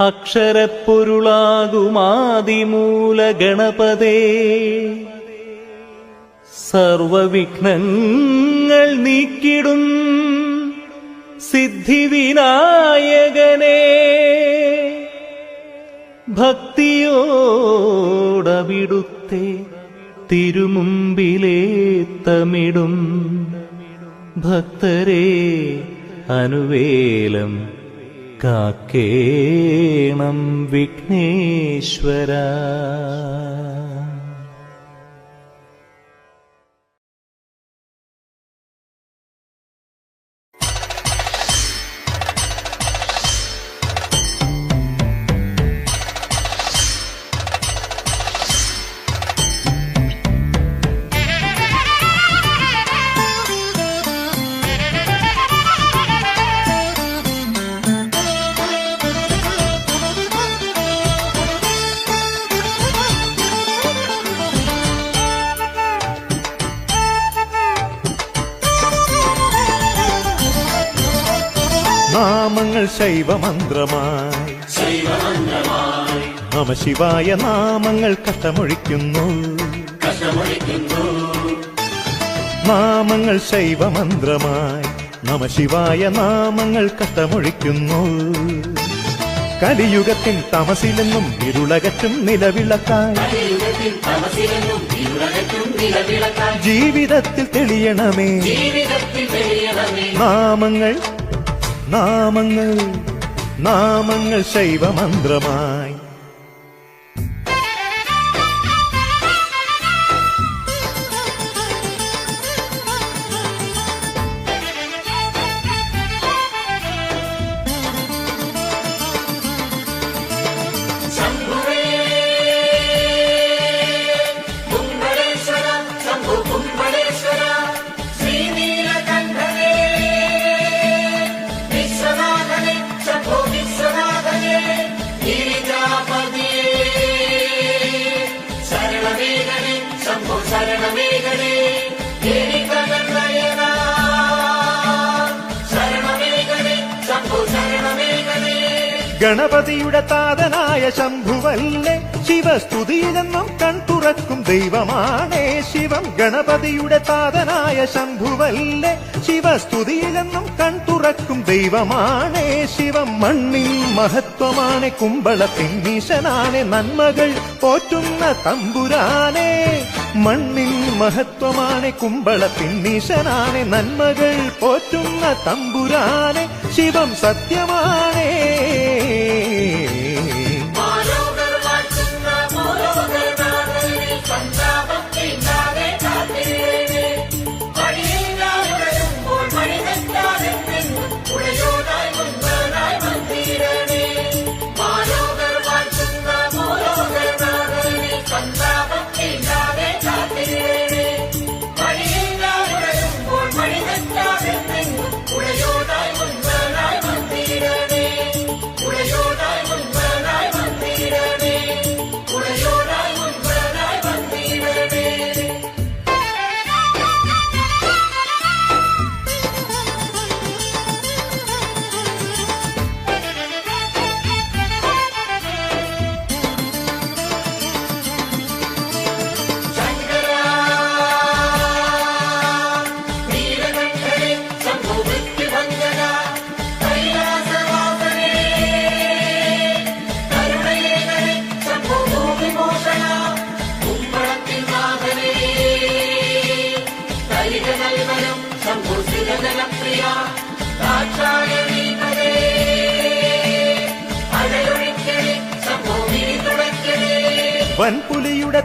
അക്ഷരപ്പൊരുളാകുമാതിമൂല ഗണപതേ സർവവിഘ്നങ്ങൾ നീക്കിടും സിദ്ധിവിനായകനേ. ഭക്തിയോടവിടുത്തെ തിരുമുമ്പിലേ തമിടും. ഭക്തരെ അനുവേലം കാക്കേണം വിഘ്നേശ്വര. ശൈവമന്ത്രമായി. നമ ശിവായ നാമങ്ങൾ കഷ്ടമൊഴിക്കുന്നു. നാമങ്ങൾ ശൈവമന്ത്രമായി. നമ ശിവായ നാമങ്ങൾ കഷ്ടമൊഴിക്കുന്നു. കലിയുഗത്തിൽ തമസിലെന്നും ഇരുളകറ്റും നിലവിളക്കാൻ ജീവിതത്തിൽ തെളിയണമേ. നാമങ്ങൾ നാമങ്ങൾ നാമങ്ങൾ ശൈവമന്ത്രമായി. ഗണപതിയുടെ താതനായ ശംഭുവല്ലേ? ശിവസ്തുതിയിലെന്നും കൺതുറക്കും ദൈവമാണേ ശിവം. ഗണപതിയുടെ താതനായ ശംഭുവല്ലേ? ശിവസ്തുതിയിലെന്നും കൺതുറക്കും ദൈവമാണേ ശിവം. മണ്ണിൽ മഹത്വമാണ് കുമ്പളത്തിൻ നീശനാണ് നന്മകൾ പോറ്റുന്ന തമ്പുരാനെ. മണ്ണിൻ മഹത്വമാണ് കുമ്പള പിന്നീശനാണ് നന്മകൾ പോറ്റുന്ന തമ്പുരാനെ ശിവം സത്യമാണേ.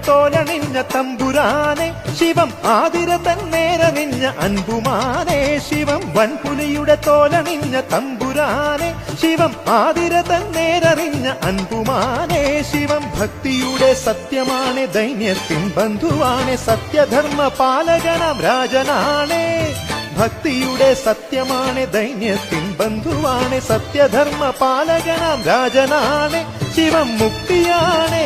തോലണിഞ്ഞ തമ്പുരാനെ ശിവം ആതിര തന്നേരണിഞ്ഞ അൻപുമാനെ ശിവം വൻപുലിയുടെ തോലണിഞ്ഞ തമ്പുരാനെ ശിവം ആതിര തന്നേരറിഞ്ഞ അൻപുമാനെ ശിവം ഭക്തിയുടെ സത്യമാണ് ദൈന്യത്തിൻ ബന്ധുവാണ് സത്യധർമ്മ പാലകനാം രാജനാണേ ഭക്തിയുടെ സത്യമാണ് ദൈന്യത്തിൻ ബന്ധുവാണ് സത്യധർമ്മ പാലകനാം രാജനാണ് ശിവം മുക്തിയാണേ.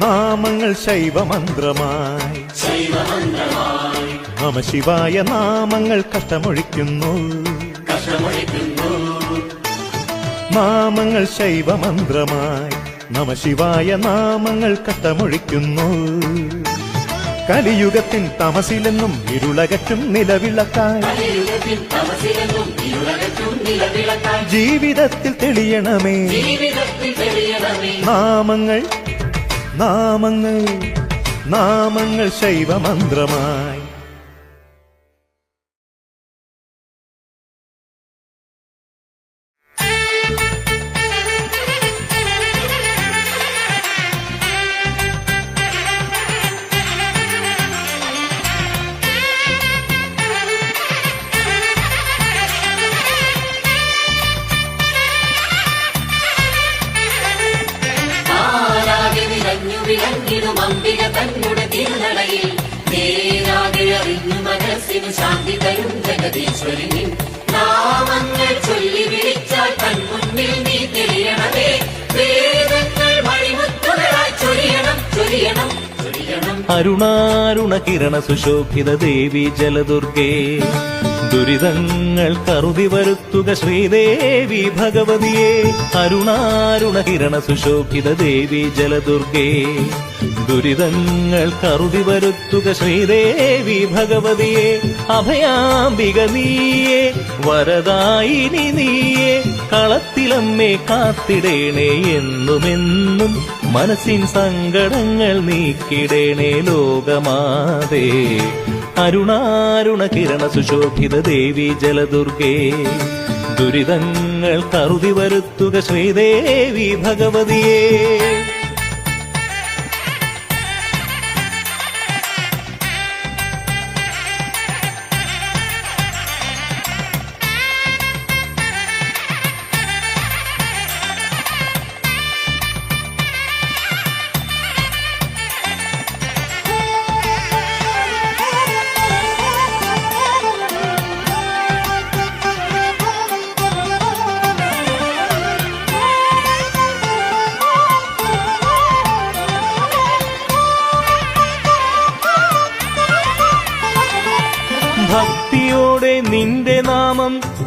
നാമങ്ങൾ ശൈവമന്ത്രമായി. നമ ശിവായ നാമങ്ങൾ കഷ്ടമൊഴിക്കുന്നു. നാമങ്ങൾ ശൈവമന്ത്രമായി. നമ ശിവായ നാമങ്ങൾ കഷ്ടമൊഴിക്കുന്നു. കലിയുഗത്തിൻ തമസിലെന്നും ഇരുളകറ്റും നിലവിളക്കാൻ ജീവിതത്തിൽ തെളിയണമേ. ജീവിതത്തിൽ തെളിയണമേ. നാമങ്ങൾ നാമങ്ങൾ നാമങ്ങൾ ശൈവമന്ത്രമായി. മനസ്സിന് ശാന്തി നാമങ്ങൾ ചൊല്ലി വിളിച്ചാൽ കൺമുന്നിൽ നീ തെളിയണമേ വേദങ്ങൾ വഴിമുത്തുകളായി ചൊരിയണം ചൊരിയണം. അരുണാരുണ കിരണ സുശോഭിത ദേവി ജലദുർഗേ ദുരിതങ്ങൾ കറുതി വരുത്തുക ശ്രീദേവി ഭഗവതിയെ അരുണാരുണ കിരണ സുശോഭിത ദേവി ജലദുർഗേ. ദുരിതങ്ങൾ കറുതി വരുത്തുക ശ്രീദേവി ഭഗവതിയെ. അഭയാംബിക നീയെ വരദായിനി നീയെ കളത്തിലമ്മേ കാത്തിടേണേ എന്നുമെന്നും മനസ്സിൻ സങ്കടങ്ങൾ നീക്കിടേണേ ലോകമാതേ. അരുണാരുണ കിരണ സുശോഭിത ദേവി ജലദുർഗേ ദുരിതങ്ങൾ കറുതി വരുത്തുക ശ്രീദേവി ഭഗവതിയേ.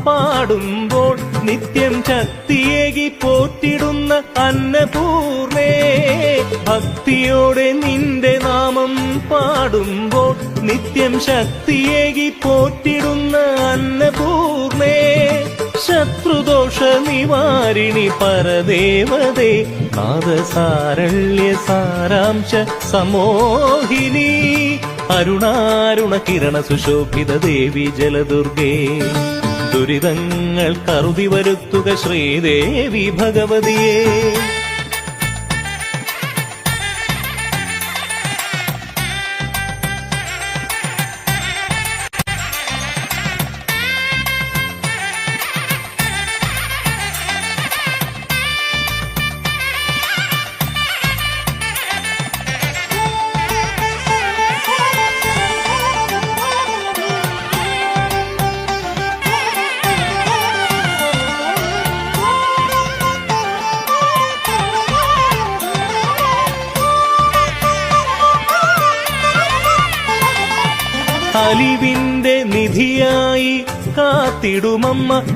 പാടുമ്പോൾ നിത്യം ശക്തിയേകി പോറ്റിടുന്ന അന്നപൂർണേ. ഭക്തിയോടെ നിന്റെ നാമം പാടുമ്പോൾ നിത്യം ശക്തിയേകി പോറ്റിടുന്ന അന്നപൂർണേ. ശത്രുദോഷ നിവാരിണി പരദേവതേ നാദസാരള്യ സാരാംശ സമോഹിനി. അരുണാരുണ കിരണ സുശോഭിത ദേവി ജലദുർഗേ. ദുരിതങ്ങൾ കറുതി വരുത്തുക ശ്രീദേവി ഭഗവതിയേ.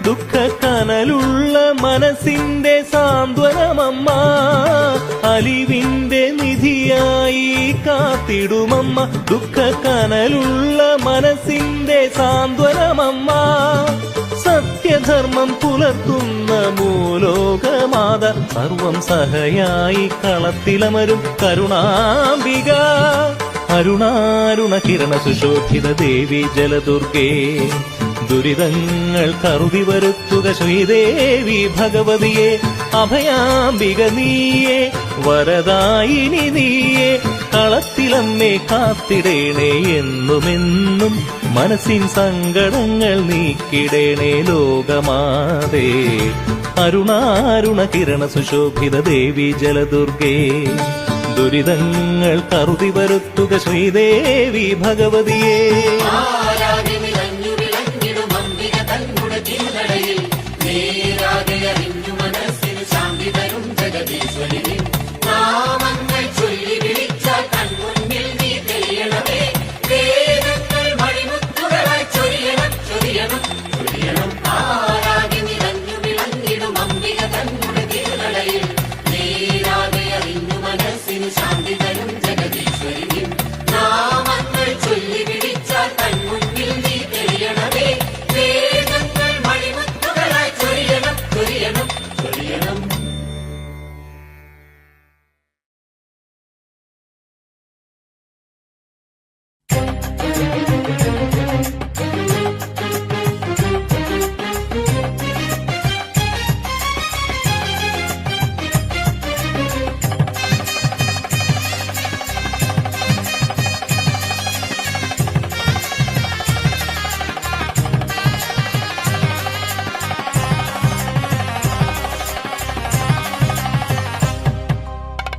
ദുഃഖ കനലുള്ള മനസ്സിന്റെ സാന്ത്വനമമ്മ. അലിവിന്റെ നിധിയായി കാത്തിടുമമ്മ. ദുഃഖ കനലുള്ള മനസ്സിന്റെ സാന്ത്വനമമ്മ. സത്യധർമ്മം പുലർത്തുന്ന മൂലോകമാത. സർവം സഹയായി കളത്തിലമരും കരുണാംബിക. അരുണാരുണ കിരണ സുശോഭിത ദേവി ജലദുർഗേ. ദുരിതങ്ങൾ കറുതി വരുത്തുക ശ്രീദേവി ഭഗവതിയെ അഭയാംബിക നീയെ വരദായിനി നീയെ കളത്തിലമ്മേ കാത്തിടേണേ എന്നുമെന്നും മനസ്സിൻ സങ്കടങ്ങൾ നീക്കിടേണേ ലോകമാതേ. അരുണാരുണ കിരണ സുശോഭിത ദേവി ജലദുർഗേ ദുരിതങ്ങൾ കറുതി വരുത്തുക ശ്രീദേവി ഭഗവതിയേ.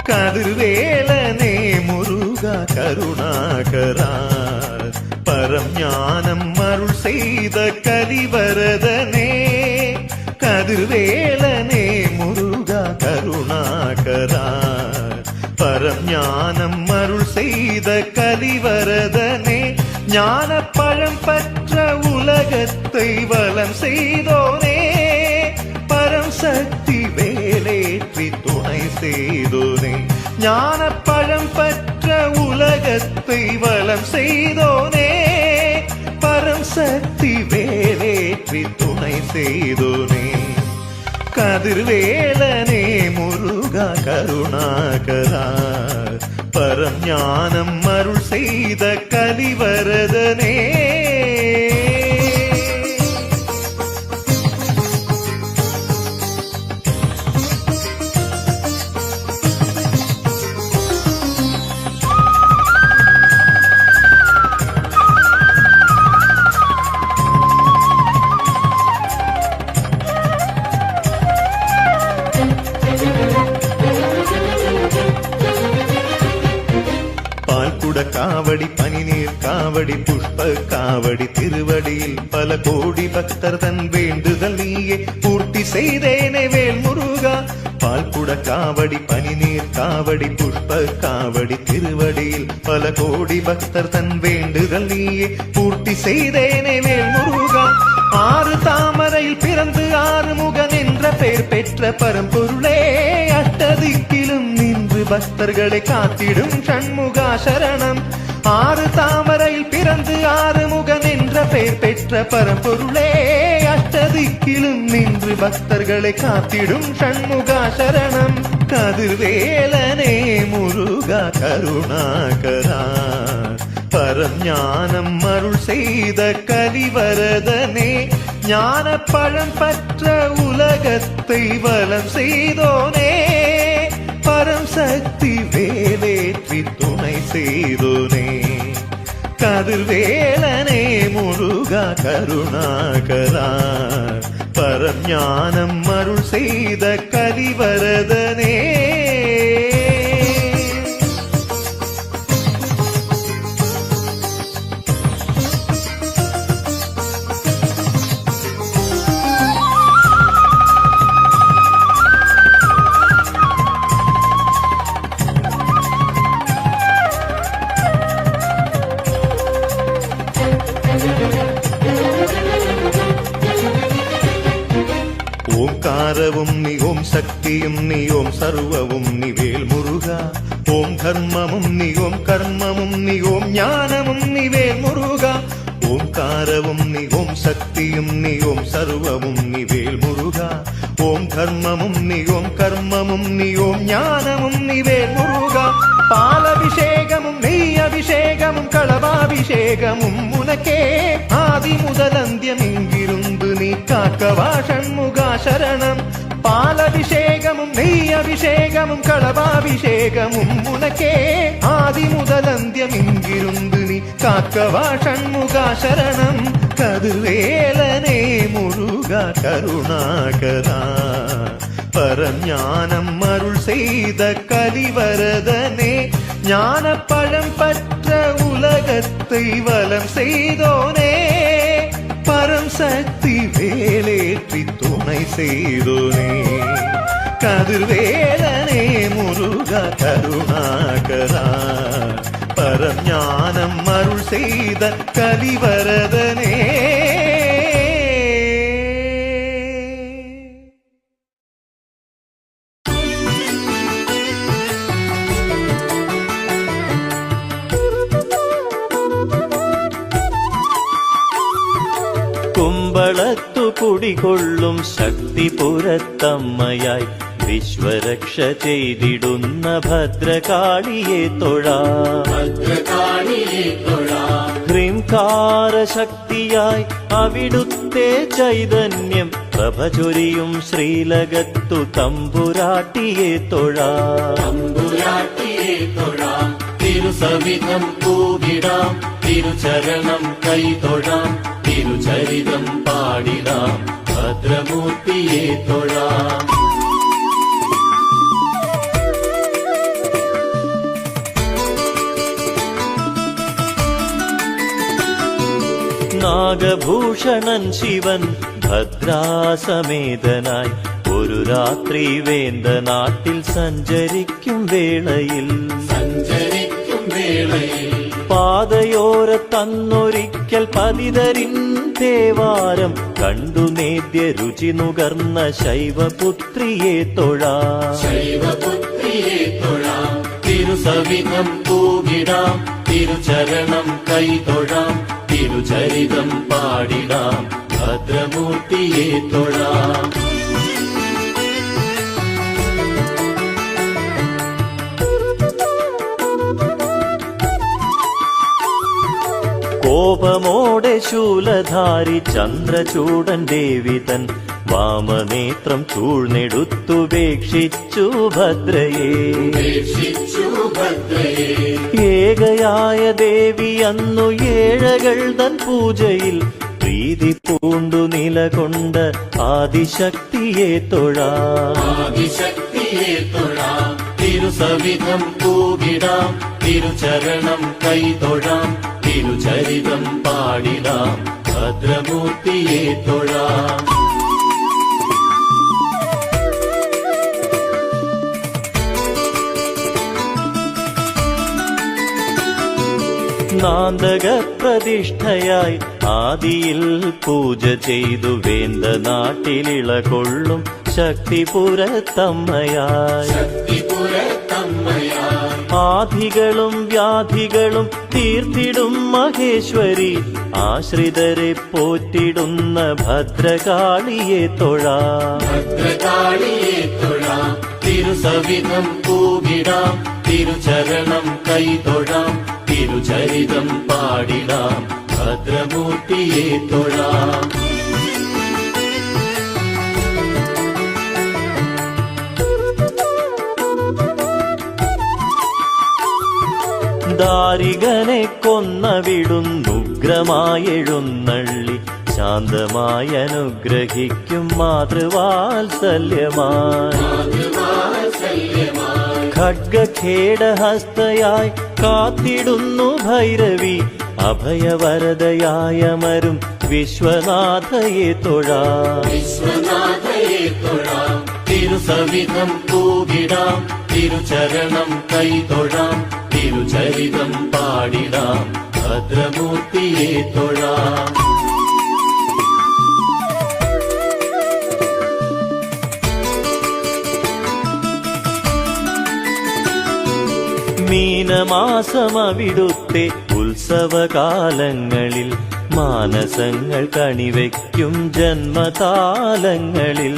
கதிர்வேலனே முருகா கருணாகரா. செய்த கலிவரதனே கதிர்வேலனே முருகா கருணாகரா பரஞானம் ஞானம் அருள் செய்த கலிவரதனே ஞான பழம் பற்ற உலகத்தை வளம் செய்தோனே பரம் சக்தி வேலேற்றி துணை செய்தோனே ஞான பழம் பற்ற உலகத்தை வளம் செய்தோனே சக்தி வேலேற்றி துணை செய்தோனே. கதிர்வேலனே முருகா கருணாகரா. பரம் ஞானம் அருள் செய்த கலிவரதனே. திருவடி புஷ்ப காவடி திருவடியில் பல கோடி பக்தர் தன் வேண்டுதல் நீயே பூர்த்தி செய்தேனே வேல் முருகா பால்குட காவடி பனிநீர் காவடி புஷ்ப காவடி திருவடியில் பல கோடி பக்தர் தன் வேண்டுதல் நீயே பூர்த்தி செய்தேனே வேல் முருகா ஆறு தாமரையில் பிறந்து ஆறு முகன் என்ற பெயர் பெற்ற பரம்பொருளே அட்டதிக்கிலும் நின்று பக்தர்களை காத்திடும் சண்முகா சரணம் ஆறு தாமரையில் பிறந்து ஆறு முகன் என்ற பெயர் பெற்ற பரம்பொருளே அஷ்டதிக்கிலும் நின்று பக்தர்களை காத்திடும் சண்முகா சரணம் கதிர்வேலனே முருகா கருணாகரா பரம் ஞானம் அருள் செய்த கலிவரதனே ஞான பழம் பற்ற உலகத்தை வலம் செய்தோனே. பரம் சக்தி வேலேற்றி துணை செய்துனே. கதிர்வேலனே முருகா கருணாகரா. பரம் ஞானம் அருள் செய்த கலிவரதனே ശക്തിയും നിയോം സർവവും നീ വേൽ മുരുക ഓം ധർമ്മമും നിയോം ഓം കർമ്മമും നീ ഓം ജ്ഞാനമും നീ നിയോം ഓംകാരവും നീ ഓം ശക്തിയും നിയോം സർവവും നീ വേൽ മുരുക ഓം ധർമ്മമും നിയോം ഓം കർമ്മമും നീ ഓം ജ്ഞാനമും നീ മുരുക പാലഭിഷേകമും നെയ്യഭിഷേകമും അഭിഷേകമും കളഭാഭിഷേകമും ഉനക്കേ. ആദി മുതലന്ത്യമെങ്കിലും നീ കാക്കവാ ശരണം பாலபிஷேகமும் நெய் அபிஷேகமும் களபாபிஷேகமும் உனக்கே. ஆதி முதலந்தியம் இங்கிருந்து நீ காக்கவா ஷண்முகா சரணம். கதிர்வேலனே முருகா கருணாகரா. பரஞானம் அருள் செய்த கலிவரதனே. ஞான பழம் பற்ற உலகத்தை வலம் செய்தோனே. பர சக்தி வேலேற்றி துணை செய்தோனே கதிர்வேலனே முருக கருணாகரா. பரஞானம் அருள் செய்த கலிவரதனே. കുടികൊള്ളും ശക്തി പുരത്തമ്മയായി. വിശ്വരക്ഷ ചെയ്തിടുന്ന ഭദ്രകാളിയെ തൊഴാ. ഭദ്രകാളിയെ തൊഴാം. ഹ്രീം ഹ്രീംകാരശക്തിയായി അവിടുത്തെ ചൈതന്യം പ്രഭചൊരിയും ശ്രീലകത്തു തമ്പുരാട്ടിയെ തൊഴാം. തൊഴാം. തിരുസവിധം കൂവിടാം തിരുചരണം കൈ കൈതൊഴാം തിരുചരിതം പാടിടാം ഭദ്രമൂർത്തിയെ തൊഴാം. നാഗഭൂഷണൻ ശിവൻ ഭദ്രാസമേതനായി ഒരു രാത്രി വേന്ത നാട്ടിൽ സഞ്ചരിക്കും വേളയിൽ. സഞ്ചരിക്കും വേളയിൽ. പാതയോര തന്നൊരിക്കൽ പതിതരിൻ തേവാരം കണ്ടു നേദ്യ രുചി നുകർന്ന ശൈവപുത്രിയെ തൊഴാ. ശൈവപുത്രിയെ തൊഴാം. തിരുസവിധം പൂകിടാം തിരുചരണം കൈതൊഴാം തിരുചരിതം പാടിടാം. ഭദ്രമൂർത്തിയെ തൊഴാം. കോപമോടെ ശൂലധാരി ചന്ദ്രചൂടൻ ദേവിതൻ വാമനേത്രം ചൂഴ്ന്നെടുത്തുപേക്ഷിച്ചു ഭദ്രയെ. ഏകയായ ദേവി അന്നു ഏഴകൾ തൻ പൂജയിൽ പ്രീതി പൂണ്ടു ആദിശക്തിയെ തൊഴാ. ആദിശക്തിയെ തൊഴാം. തിരുസവിധം കൂവിടാം തിരുചരണം കൈതൊഴാം. തിരുചരിതം പാടിടാം ഭദ്രമൂർത്തിയെ തൊഴാം. നാന്തക പ്രതിഷ്ഠയായി ആദിയിൽ പൂജ ചെയ്തു വേന്ത നാട്ടിലിളകൊള്ളും ശക്തിപുരത്തമ്മയായി. ശക്തിപുരത്തമ്മയായി ആധികളും വ്യാധികളും തീർത്തിടും മഹേശ്വരി. ആശ്രിതരെ പോറ്റിടുന്ന ഭദ്രകാളിയെ തൊഴാ. ഭദ്രകാളിയെ തൊഴാം. തിരുസവിധം കൂവിടാം തിരുചരണം കൈതൊഴാം തിരുചരിതം പാടിടാം. ഭദ്രമൂർത്തിയെ തൊഴാം. ദാരികനെ കൊന്നവിടുന്നുഗ്രമായെഴുന്നള്ളി ശാന്തമായി അനുഗ്രഹിക്കും മാതൃവാത്സല്യമായി. ഖഡ്ഗഖേടഹസ്തയായി കാത്തിടുന്നു ഭൈരവി. അഭയവരതയായമരും വിശ്വനാഥയെ തൊഴാ വിശ്വനാഥയെ തൊഴാം. തിരുസവിധം കൂവിടാം തിരുചരണം കൈതൊഴാം. തിരുചരിതം പാടിടാം ഭദ്രമൂർത്തിയെ തൊഴാം. മീനമാസമവിടുത്തെ ഉത്സവകാലങ്ങളിൽ മാനസങ്ങൾ കണിവയ്ക്കും ജന്മതാലങ്ങളിൽ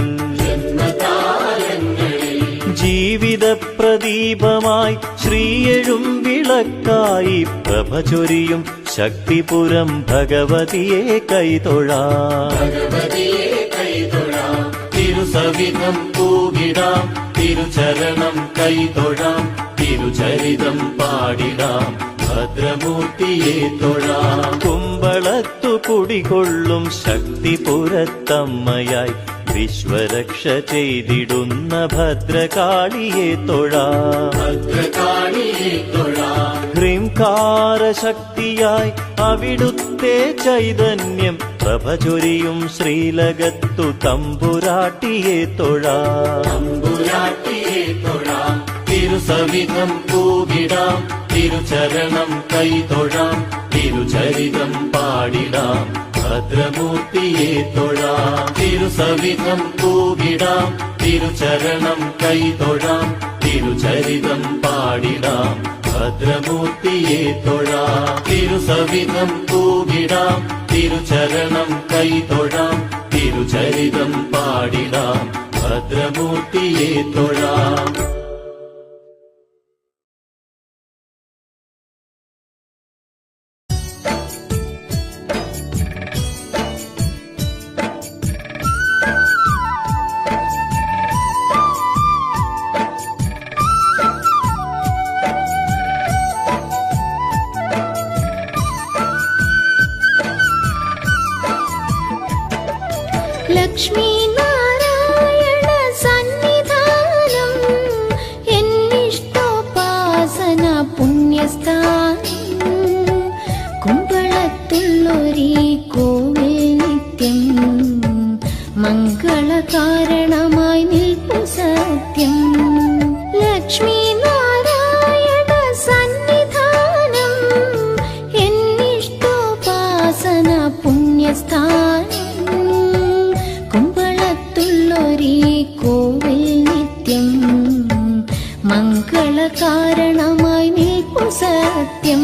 ജീവിത പ്രദീപമായി ശ്രീയഴും വിളക്കായി പ്രഭചൊരിയും ശക്തിപുരം ഭഗവതിയെ കൈതൊഴാ. തിരുസവിധം പൂവിടാം. തിരുചരണം കൈതൊഴാം. തിരുചരിതം പാടിടാം. ഭദ്രമൂർത്തിയെ തൊഴാം. കുമ്പളത്തു കുടികൊള്ളും ശക്തിപുരത്തമ്മയായി വിശ്വരക്ഷ ചെയ്തിടുന്ന ഭദ്രകാളിയെ തൊഴാ. ഭദ്രകാളിയെ തൊഴാം. ഹ്രീംകാരശക്തിയായി അവിടുത്തെ ചൈതന്യം പ്രഭചൊരിയും ശ്രീലകത്തു തമ്പുരാട്ടിയെ തൊഴാ. തിരുസവിധം കൂവിടാം തിരുചരണം കൈതൊഴാം തിരുചരിതം പാടിടാം. ഭദ്രമൂർത്തിയെ തൊഴാം. തിരുസവിധം കൂകിടാം തിരുചരണം കൈതൊഴാം തിരുചരിതം പാടിടാം. ഭദ്രമൂർത്തിയെ തൊഴാം. തിരുസവിധം കൂകിടാം തിരുചരണം കൈതൊഴാം തിരുചരിതം പാടിടാം. ഭദ്രമൂർത്തിയെ തൊഴാം. മംഗളകാരണമായി നിൽപ്പു സത്യം.